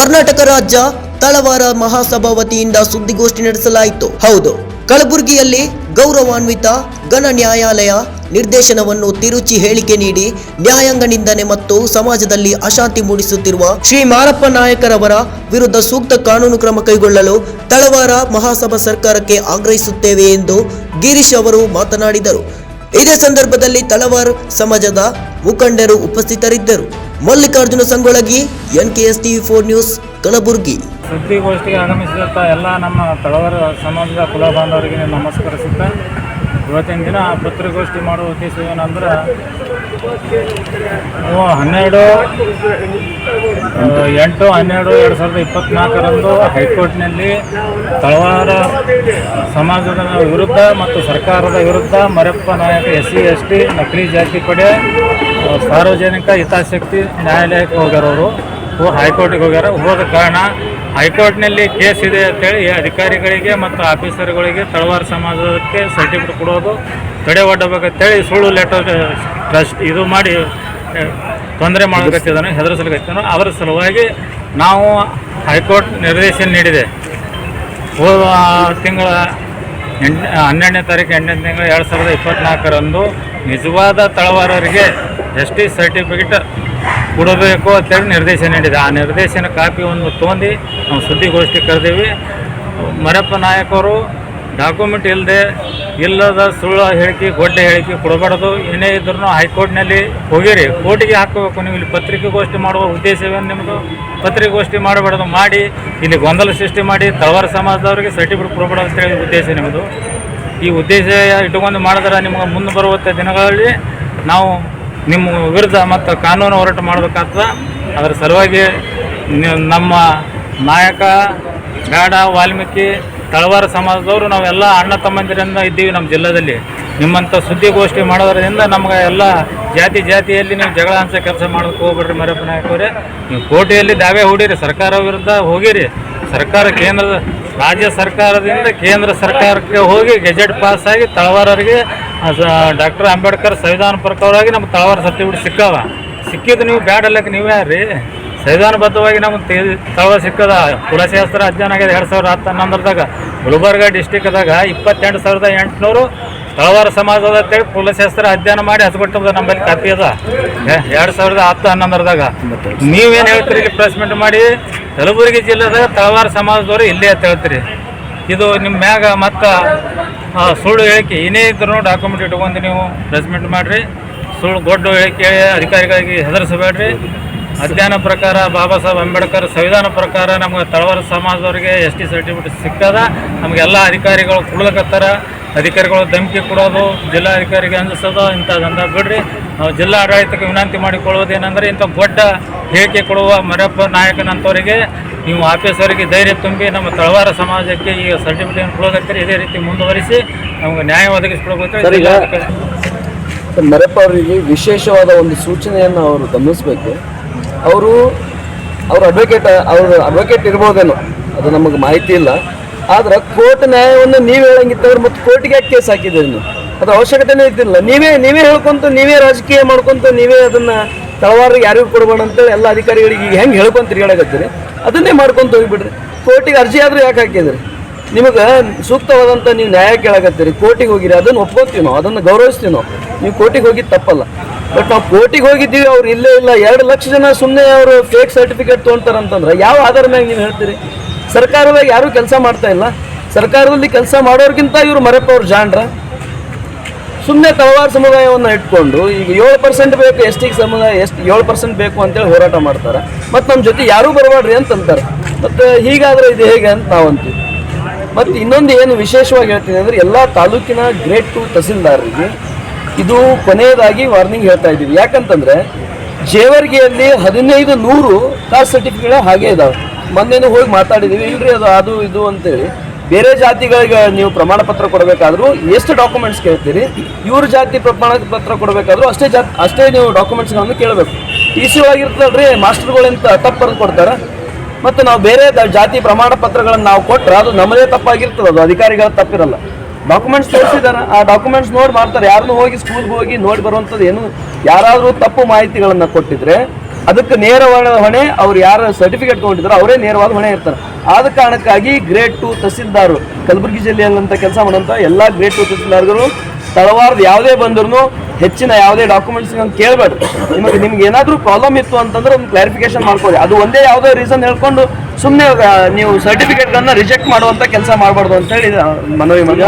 ಕರ್ನಾಟಕ ರಾಜ್ಯ ತಳವಾರ ಮಹಾಸಭಾ ವತಿಯಿಂದ ಸುದ್ದಿಗೋಷ್ಠಿ ನಡೆಸಲಾಯಿತು. ಹೌದು, ಕಲಬುರಗಿಯಲ್ಲಿ ಗೌರವಾನ್ವಿತ ಘನ ನ್ಯಾಯಾಲಯ ನಿರ್ದೇಶನವನ್ನು ತಿರುಚಿ ಹೇಳಿಕೆ ನೀಡಿ ನ್ಯಾಯಾಂಗ ನಿಂದನೆ ಮತ್ತು ಸಮಾಜದಲ್ಲಿ ಅಶಾಂತಿ ಮೂಡಿಸುತ್ತಿರುವ ಶ್ರೀ ಮಾರಪ್ಪ ನಾಯಕರವರ ವಿರುದ್ಧ ಸೂಕ್ತ ಕಾನೂನು ಕ್ರಮ ಕೈಗೊಳ್ಳಲು ತಳವಾರ ಮಹಾಸಭಾ ಸರ್ಕಾರಕ್ಕೆ ಆಗ್ರಹಿಸುತ್ತೇವೆ ಎಂದು ಗಿರೀಶ್ ಅವರು ಮಾತನಾಡಿದರು. ಇದೇ ಸಂದರ್ಭದಲ್ಲಿ ತಳವಾರ ಸಮಾಜದ ಮುಖಂಡರು ಉಪಸ್ಥಿತರಿದ್ದರು. Mallikarjuna Sangolagi S TV four news, Kalaburagi. ಸುದ್ದಿಗೋಷ್ಠಿಗೆ ಆಗಮಿಸಿದಂಥ ಎಲ್ಲ ನಮ್ಮ ತಳವಾರ ಸಮಾಜದ ಕುಲ ಬಾಂಧವರಿಗೆ ನಮಸ್ಕರಿಸುತ್ತಾ ಇವತ್ತಿನ ದಿನ ಪತ್ರಿಕೋಷ್ಠಿ ಮಾಡುವ ಉದ್ದೇಶ ಏನಂದ್ರೆ ಹನ್ನೆರಡು ಎಂಟು, ಹನ್ನೆರಡು, ಎರಡು ಸಾವಿರದ ಇಪ್ಪತ್ನಾಲ್ಕರಂದು ಹೈಕೋರ್ಟ್ನಲ್ಲಿ ತಳವಾರ ಸಮಾಜದ ವಿರುದ್ಧ ಮತ್ತು ಸರ್ಕಾರದ ವಿರುದ್ಧ ಮರಪ್ಪ ನಾಯಕ ಎಸ್ ಸಿ, ಎಸ್ ಟಿ, ನಕಲಿ ಜಾತಿ ಪಡೆ ಸಾರ್ವಜನಿಕ ಹಿತಾಸಕ್ತಿ ನ್ಯಾಯಾಲಯಕ್ಕೆ ಹೋಗ್ಯಾರವರು ಓ ಹೋ- ಹೈಕೋರ್ಟಿಗೆ ಹೋಗ್ಯಾರ. ಹೋದ ಕಾರಣ ಹೈಕೋರ್ಟ್ನಲ್ಲಿ ಕೇಸ್ ಇದೆ ಅಂತೇಳಿ ಅಧಿಕಾರಿಗಳಿಗೆ ಮತ್ತು ಆಫೀಸರ್ಗಳಿಗೆ ತಳವಾರ ಸಮಾಜಕ್ಕೆ ಸರ್ಟಿಫಿಕೇಟ್ ಕೊಡೋದು ತಡೆ ಒಡ್ಡಬೇಕಂತೇಳಿ ಸುಳ್ಳು ಲೆಟರ್ ಟ್ರಸ್ಟ್ ಇದು ಮಾಡಿ ತೊಂದರೆ ಮಾಡಕತ್ತಿದ್ದಾನೆ, ಹೆದರಿಸಲಿಕತ್ತಿದ್ದಾನೆ. ಅದರ ಸಲುವಾಗಿ ನಾವು ಹೈಕೋರ್ಟ್ ನಿರ್ದೇಶನ ನೀಡಿದೆ. ಹೋದ ತಿಂಗಳ ಎಂಟ್, ಹನ್ನೆರಡನೇ ತಾರೀಕು, ಎಂಟನೇ ತಿಂಗಳು ಎರಡು ಸಾವಿರದ ಇಪ್ಪತ್ತ್ನಾಲ್ಕರಂದು ನಿಜವಾದ ತಳವಾರರಿಗೆ ಎಸ್ ಟಿ ಸರ್ಟಿಫಿಕೇಟ್ ಕೊಡಬೇಕು ಅಂತೇಳಿ ನಿರ್ದೇಶನ ನೀಡಿದೆ. ಆ ನಿರ್ದೇಶನ ಕಾಪಿ ಒಂದು ತೊಗೊಂಡು ನಾವು ಸುದ್ದಿಗೋಷ್ಠಿ ಕರೆದೀವಿ. ಮರಪ್ಪ ನಾಯಕರು ಡಾಕ್ಯುಮೆಂಟ್ ಇಲ್ಲದೆ ಇಲ್ಲದ ಸುಳ್ಳು ಹೇಳಿಕೆ, ಗೊಡ್ಡೆ ಹೇಳಿಕೆ ಕೊಡಬಾರ್ದು. ಏನೇ ಇದ್ರೂ ಹೈಕೋರ್ಟ್ನಲ್ಲಿ ಹೋಗಿರಿ. ಕೋರ್ಟಿಗೆ ಹಾಕಬೇಕು. ನೀವು ಇಲ್ಲಿ ಪತ್ರಿಕೆಗೋಷ್ಠಿ ಮಾಡುವ ಉದ್ದೇಶವೇನು ನಿಮ್ಮದು ಪತ್ರಿಕೆಗೋಷ್ಠಿ ಮಾಡಬಾರ್ದು. ಮಾಡಿ. ಇಲ್ಲಿ ಗೊಂದಲ ಸೃಷ್ಟಿ ಮಾಡಿ. ತಳವಾರ ಸಮಾಜದವರಿಗೆ ಸರ್ಟಿಫಿಕೇಟ್ ಕೊಡಬಾರ್ದು ಹೇಳಿದ ಉದ್ದೇಶ ನಿಮ್ಮದು ಈ ಉದ್ದೇಶ ಇಟ್ಕೊಂಡು ಮಾಡಿದ್ರೆ ನಿಮ್ಗೆ ಮುಂದೆ ಬರುವಂಥ ದಿನಗಳಲ್ಲಿ ನಾವು ನಿಮ್ಮ ವಿರುದ್ಧ ಮತ್ತು ಕಾನೂನು ಹೋರಾಟ ಮಾಡಬೇಕಾಗ್ತದೆ. ಅದರ ಸಲುವಾಗಿ ನಮ್ಮ ನಾಯಕ, ಗಾಢ, ವಾಲ್ಮೀಕಿ, ತಳವಾರ ಸಮಾಜದವರು ನಾವೆಲ್ಲ ಅಣ್ಣ ತಮ್ಮಂದಿರಿಂದ ಇದ್ದೀವಿ ನಮ್ಮ ಜಿಲ್ಲೆಯಲ್ಲಿ ನಿಮ್ಮಂಥ ಸುದ್ದಿಗೋಷ್ಠಿ ಮಾಡೋದ್ರಿಂದ ನಮ್ಗೆ ಎಲ್ಲ ಜಾತಿ ಜಾತಿಯಲ್ಲಿ ನೀವು ಜಗಳ ಅಂಶ ಕೆಲಸ ಮಾಡೋಕ್ಕೆ ಹೋಗ್ಬೇಡ್ರಿ ಮರಪ್ಪ ನಾಯಕವ್ರೆ ನೀವು ಕೋಟೆಯಲ್ಲಿ ದಾವೆ ಹೂಡಿರಿ, ಸರ್ಕಾರ ವಿರುದ್ಧ ಹೋಗಿರಿ. ಸರ್ಕಾರ ಕೇಂದ್ರದ ರಾಜ್ಯ ಸರ್ಕಾರದಿಂದ ಕೇಂದ್ರ ಸರ್ಕಾರಕ್ಕೆ ಹೋಗಿ ಗೆಜೆಟ್ ಪಾಸ್ ಆಗಿ ತಳವಾರರಿಗೆ ಡಾಕ್ಟರ್ ಅಂಬೇಡ್ಕರ್ ಸಂವಿಧಾನ ಪ್ರಕಾರವಾಗಿ ನಮ್ಗೆ ತಳವಾರ ಸರ್ಟಿಫಿಕೇಟ್ ಸಿಕ್ಕವ. ಸಿಕ್ಕಿದ್ದು ನೀವು ಬ್ಯಾಡ್ ಅಲ್ಲಕ್ಕೆ ನೀವೇ ರೀ. ಸಂವಿಧಾನಬದ್ಧವಾಗಿ ನಮ್ಗೆ ತಳವಾರ ಸಿಕ್ಕದ ಕುಲಶಾಸ್ತ್ರ ಅಧ್ಯಯನ ಆಗಿದೆ ಎರಡು ಸಾವಿರದ ಹತ್ತು ಹನ್ನೊಂದರದಾಗ ಗುಲ್ಬರ್ಗ ಡಿಸ್ಟಿಕ್ದಾಗ ಇಪ್ಪತ್ತೆಂಟು ಸಾವಿರದ ಎಂಟುನೂರು ತಳವಾರ ಸಮಾಜದ ಅಂತೇಳಿ ಕುಲಶಾಸ್ತ್ರ ಅಧ್ಯಯನ ಮಾಡಿ ಹಸ್ಬಿಟ್ಟದ ನಮ್ಮಲ್ಲಿ ಕಾಪಿ ಅದ. ಎರಡು ಸಾವಿರದ ಹತ್ತು ಹನ್ನೊಂದರದಾಗ. ನೀವೇನು ಹೇಳ್ತೀರಿ ಇಲ್ಲಿ ಪ್ರೆಸ್ಮೆಂಟ್ ಮಾಡಿ? ಕಲಬುರಗಿ ಜಿಲ್ಲೆದಾಗ ತಳವಾರ ಸಮಾಜದವರು ಇಲ್ಲೇ ಅಂತ ಹೇಳ್ತೀರಿ. ಇದು ನಿಮ್ಮ ಮ್ಯಾಗ ಮತ್ತು ಸುಳ್ಳು ಹೇಳಿಕೆ ಏನೇ ಇದ್ರೂ ಡಾಕ್ಯುಮೆಂಟ್ ಇಟ್ಕೊಂಡು ನೀವು ಪ್ರೆಸ್ಮೆಂಟ್ ಮಾಡಿರಿ. ಸುಳ್ಳು ಗೊಡ್ಡು ಹೇಳಿಕೆ ಹೇಳಿ ಅಧಿಕಾರಿಗಳಿಗೆ ಹೆದರಿಸಬೇಡ್ರಿ. ಅಧ್ಯಯನ ಪ್ರಕಾರ ಬಾಬಾ ಸಾಹೇಬ್ ಅಂಬೇಡ್ಕರ್ ಸಂವಿಧಾನ ಪ್ರಕಾರ ನಮ್ಗೆ ತಳವರ ಸಮಾಜದವರಿಗೆ ಎಸ್ ಟಿ ಸರ್ಟಿಫಿಕೇಟ್ ಸಿಕ್ಕದ ನಮಗೆಲ್ಲ ಅಧಿಕಾರಿಗಳು ಕೊಡ್ಲಕತ್ತಾರ ಅಧಿಕಾರಿಗಳು ಧಮಕಿ ಕೊಡೋದು, ಜಿಲ್ಲಾಧಿಕಾರಿಗೆ ಅಂಜಿಸೋದು ಇಂಥದ್ದಂತ ಬಿಡ್ರಿ. ನಾವು ಜಿಲ್ಲಾ ಆಡಳಿತಕ್ಕೆ ವಿನಂತಿ ಮಾಡಿಕೊಳ್ಳೋದೇನೆಂದರೆ ಇಂಥ ದೊಡ್ಡ ಹೇಳಿಕೆ ಕೊಡುವ ಮರಪ್ಪ ನಾಯಕನಂತವರಿಗೆ ನೀವು ಆಫೀಸರಿಗೆ ಧೈರ್ಯ ತುಂಬಿ ನಮ್ಮ ತಳವಾರ ಸಮಾಜಕ್ಕೆ ಈ ಸರ್ಟಿಫಿಕೇಟ್ ಕೊಡೋದಕ್ಕೆ ಇದೇ ರೀತಿ ಮುಂದುವರಿಸಿ ನಮಗೆ ನ್ಯಾಯ ಒದಗಿಸ್ಕೊಡ್ಬೇಕು ಸರ್, ಈಗ ಮರಪ್ಪ ಅವರಿಗೆ ವಿಶೇಷವಾದ ಒಂದು ಸೂಚನೆಯನ್ನು ಅವರು ಗಮನಿಸಬೇಕು. ಅವರು ಅವ್ರ ಅಡ್ವೊಕೇಟ್ ಅವರು ಅಡ್ವೊಕೇಟ್ ಇರ್ಬೋದೇನೋ ಅದು ನಮಗೆ ಮಾಹಿತಿ ಇಲ್ಲ. ಆದ್ರೆ ಕೋರ್ಟ್ ನ್ಯಾಯವನ್ನು ನೀವು ಹೇಳಂಗಿತ್ತವ್ರು ಮತ್ತು ಕೋರ್ಟ್ಗೆ ಯಾಕೆ ಕೇಸ್ ಹಾಕಿದ್ದೀರಿ ನೀವು? ಅದು ಅವಶ್ಯಕತೆನೇ ಇದ್ದಿಲ್ಲ. ನೀವೇ ನೀವೇ ಹೇಳ್ಕೊಂತ ನೀವೇ ರಾಜಕೀಯ ಮಾಡ್ಕೊಂತ ನೀವೇ ಅದನ್ನ ತಳವಾರಿಗೆ ಯಾರಿಗೂ ಕೊಡಬೇಡ ಅಂತೇಳಿ ಎಲ್ಲ ಅಧಿಕಾರಿಗಳಿಗೆ ಈಗ ಹೆಂಗೆ ಹೇಳ್ಕೊಂತೀರಿ ಹೇಳಕತ್ತೀರಿ? ಅದನ್ನೇ ಮಾಡ್ಕೊಂಡು ಹೋಗ್ಬಿಡ್ರಿ. ಕೋರ್ಟಿಗೆ ಅರ್ಜಿ ಆದರೂ ಯಾಕೆ ಹಾಕಿದ್ರಿ? ನಿಮಗೆ ಸೂಕ್ತವಾದಂಥ ನೀವು ನ್ಯಾಯ ಕೇಳಕತ್ತೀರಿ. ಕೋರ್ಟಿಗೆ ಹೋಗಿರಿ, ಅದನ್ನು ಒಪ್ಕೋತೀವಿ ನಾವು, ಅದನ್ನು ಗೌರವಿಸ್ತೀವಿ ನಾವು. ನೀವು ಕೋರ್ಟಿಗೆ ಹೋಗಿದ್ದು ತಪ್ಪಲ್ಲ. ಬಟ್ ನಾವು ಕೋರ್ಟಿಗೆ ಹೋಗಿದ್ದೀವಿ, ಅವ್ರು ಇಲ್ಲೇ ಇಲ್ಲ. ಎರಡು ಲಕ್ಷ ಜನ ಸುಮ್ಮನೆ ಅವರು ಫೇಕ್ ಸರ್ಟಿಫಿಕೇಟ್ ತೊಗೊಂತಾರಂತಂದ್ರೆ ಯಾವ ಆಧಾರ ಮ್ಯಾಗ ನೀವು ಹೇಳ್ತೀರಿ? ಸರ್ಕಾರದಾಗ ಯಾರೂ ಕೆಲಸ ಮಾಡ್ತಾ ಇಲ್ಲ. ಸರ್ಕಾರದಲ್ಲಿ ಕೆಲಸ ಮಾಡೋರ್ಗಿಂತ ಇವರು ಮರೆಪವ್ರು ಜಾಣ್ರ. ಸುಮ್ಮನೆ ತಳವಾರ ಸಮುದಾಯವನ್ನು ಇಟ್ಕೊಂಡು ಈಗ ಏಳು ಪರ್ಸೆಂಟ್ ಬೇಕು ಎಸ್ ಟಿಗೆ ಸಮುದಾಯ ಎಷ್ಟು ಏಳು ಪರ್ಸೆಂಟ್ ಬೇಕು ಅಂತೇಳಿ ಹೋರಾಟ ಮಾಡ್ತಾರೆ. ಮತ್ತು ನಮ್ಮ ಜೊತೆ ಯಾರೂ ಬರಬೇಡ್ರಿ ಅಂತಂತಾರೆ. ಮತ್ತು ಹೀಗಾದರೆ ಇದು ಹೇಗೆ ಅಂತ ನಾವು ಅಂತೀವಿ. ಮತ್ತು ಇನ್ನೊಂದು ಏನು ವಿಶೇಷವಾಗಿ ಹೇಳ್ತೀನಿ ಅಂದರೆ ಎಲ್ಲ ತಾಲೂಕಿನ ಗ್ರೇಡ್ ಟು ತಹಸೀಲ್ದಾರರಿಗೆ ಇದು ಕೊನೆಯದಾಗಿ ವಾರ್ನಿಂಗ್ ಹೇಳ್ತಾ ಇದ್ದೀವಿ. ಯಾಕಂತಂದರೆ ಜೇವರ್ಗಿಯಲ್ಲಿ ಹದಿನೈದು ನೂರು ಕಾಸ್ಟ್ ಸರ್ಟಿಫಿಕೇಟ್ ಹಾಗೇ ಇದ್ದಾವೆ ಮೊನ್ನೆನೂ ಹೋಗಿ ಮಾತಾಡಿದ್ದೀವಿ ಇಲ್ರಿ ಅದು ಅದು, ಇದು ಅಂತೇಳಿ. ಬೇರೆ ಜಾತಿಗಳಿಗೆ ನೀವು ಪ್ರಮಾಣ ಪತ್ರ ಕೊಡಬೇಕಾದ್ರೂ ಎಷ್ಟು ಡಾಕ್ಯುಮೆಂಟ್ಸ್ ಕೇಳ್ತೀರಿ, ಇವ್ರ ಜಾತಿ ಪ್ರಮಾಣ ಪತ್ರ ಕೊಡಬೇಕಾದ್ರೂ ಅಷ್ಟೇ ಜಾ, ಅಷ್ಟೇ ನೀವು ಡಾಕ್ಯುಮೆಂಟ್ಸ್ಗಳನ್ನು ಕೇಳಬೇಕು. ಟಿ ಸಿ ಒಳಗಿರ್ತಲ್ರಿ ಮಾಸ್ಟರ್ಗಳಿಂತ ತಪ್ಪು ಬರೆದು ಕೊಡ್ತಾರೆ? ಮತ್ತು ನಾವು ಬೇರೆ ಜಾತಿ ಪ್ರಮಾಣ ಪತ್ರಗಳನ್ನು ನಾವು ಕೊಟ್ಟರೆ ಅದು ನಮ್ಮದೇ ತಪ್ಪಾಗಿರ್ತದೆ, ಅದು ಅಧಿಕಾರಿಗಳ ತಪ್ಪಿರಲ್ಲ. ಡಾಕ್ಯುಮೆಂಟ್ಸ್ ತೋರಿಸಿದಾರೆ, ಆ ಡಾಕ್ಯುಮೆಂಟ್ಸ್ ನೋಡಿ ಮಾಡ್ತಾರೆ. ಯಾರನ್ನೂ ಹೋಗಿ ಸ್ಕೂಲ್ಗೆ ಹೋಗಿ ನೋಡಿ ಬರುವಂಥದ್ದು ಏನು? ಯಾರಾದರೂ ತಪ್ಪು ಮಾಹಿತಿಗಳನ್ನು ಕೊಟ್ಟಿದ್ರೆ, ಅದಕ್ಕೆ ನೇರವಾದ ಹೊಣೆ ಅವ್ರು ಯಾರು ಸರ್ಟಿಫಿಕೇಟ್ ತೊಗೊಂಡಿದ್ರು ಅವರೇ ನೇರವಾದ ಹೊಣೆ ಇರ್ತಾರೆ. ಆದ ಕಾರಣಕ್ಕಾಗಿ ಗ್ರೇಟ್ ಟು ತಹಸೀಲ್ದಾರ್ ಕಲಬುರಗಿ ಜಿಲ್ಲೆಯಲ್ಲಂತ ಕೆಲಸ ಮಾಡುವಂಥ ಎಲ್ಲ ಗ್ರೇಟ್ ಟು ತಹಸೀಲ್ದಾರ್ಗಳು ತಳವಾರದ ಯಾವುದೇ ಬಂದ್ರು ಹೆಚ್ಚಿನ ಯಾವುದೇ ಡಾಕ್ಯುಮೆಂಟ್ಸ್ ಕೇಳಬೇಡ್ರಿ ನಿಮಗೆ ನಿಮ್ಗೆ ಏನಾದರೂ ಪ್ರಾಬ್ಲಮ್ ಇತ್ತು ಅಂತಂದ್ರೆ ಒಂದು ಕ್ಲಾರಿಫಿಕೇಶನ್ ಮಾಡ್ಕೊಳ್ಳಿ. ಅದು ಒಂದೇ ಯಾವುದೋ ರೀಸನ್ ಹೇಳ್ಕೊಂಡು ಸುಮ್ಮನೆ ನೀವು ಸರ್ಟಿಫಿಕೇಟ್ಗಳನ್ನ ರಿಜೆಕ್ಟ್ ಮಾಡುವಂಥ ಕೆಲಸ ಮಾಡಬಾರ್ದು ಅಂತ ಹೇಳಿ ಮನವಿ ಮಾಡಿ